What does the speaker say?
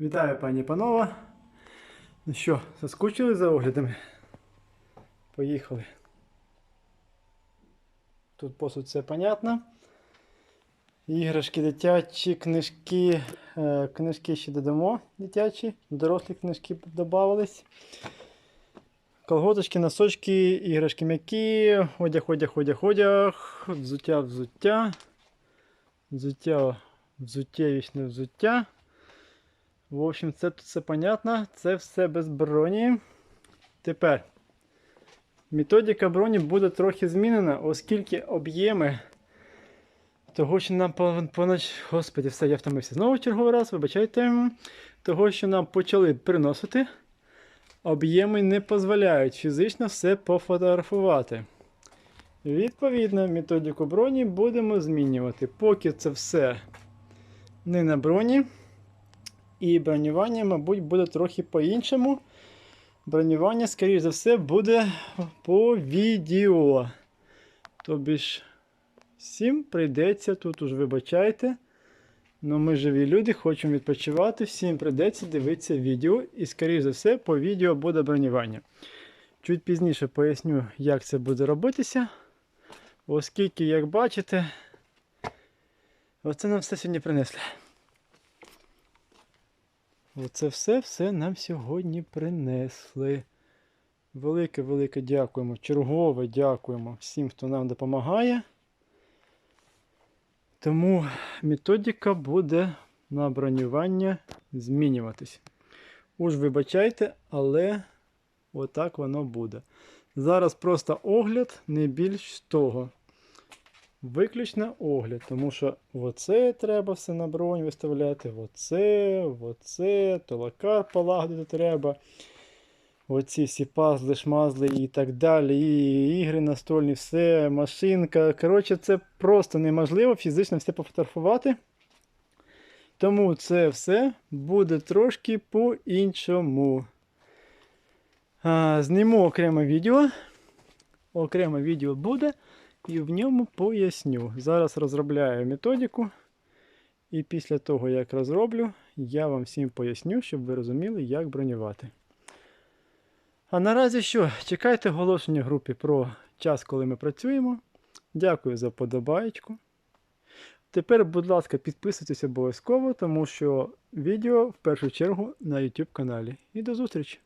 Вітаю, пані і панове. Ну що, заскучили за оглядами? Поїхали. Тут посуд все понятно. Іграшки дитячі, книжки. Е, книжки ще додамо дитячі, дорослі книжки додавались. Колготочки, носочки, іграшки м'які, одяг, одяг, одяг, одяг, взуття, взуття. Взуття, взуттєвічне взуття. В общем, це тут все понятно. Це все без броні. Тепер методика броні буде трохи змінена, оскільки об'єми того, що нам по- поноч... Господи, все, я втомився. Знову черговий раз, вибачайте. Того, що нам почали приносити, об'єми не дозволяють фізично все пофотографувати. Відповідно, методику броні будемо змінювати. Поки це все не на броні. І бронювання, мабуть, буде трохи по-іншому. Бронювання, скоріш за все, буде по відео. Тобі ж всім прийдеться, тут уж вибачайте. Ну ми живі люди, хочемо відпочивати. Всім прийдеться дивитися відео. І, скоріш за все, по відео буде бронювання. Чуть пізніше поясню, як це буде робитися. Оскільки, як бачите, оце нам все сьогодні принесли. Оце все все нам сьогодні принесли. Велике-велике дякуємо. Чергове дякуємо всім, хто нам допомагає. Тому методика буде на бронювання змінюватись. Уж вибачайте, але отак воно буде. Зараз просто огляд, не більш того. Виключно огляд, тому що оце треба все на бронь виставляти, оце, оце, толокар полагодити треба. Оці всі пазли, шмазли і так далі. І ігри настольні, все, машинка. Коротше, це просто неможливо фізично все пофотографувати. Тому це все буде трошки по-іншому. Зніму окреме відео. Окреме відео буде. І в ньому поясню. Зараз розробляю методику. І після того, як розроблю, я вам всім поясню, щоб ви розуміли, як бронювати. А наразі що? Чекайте оголошення в групі про час, коли ми працюємо. Дякую за подобаєчку. Тепер, будь ласка, підписуйтесь обов'язково, тому що відео в першу чергу на YouTube каналі. І до зустрічі!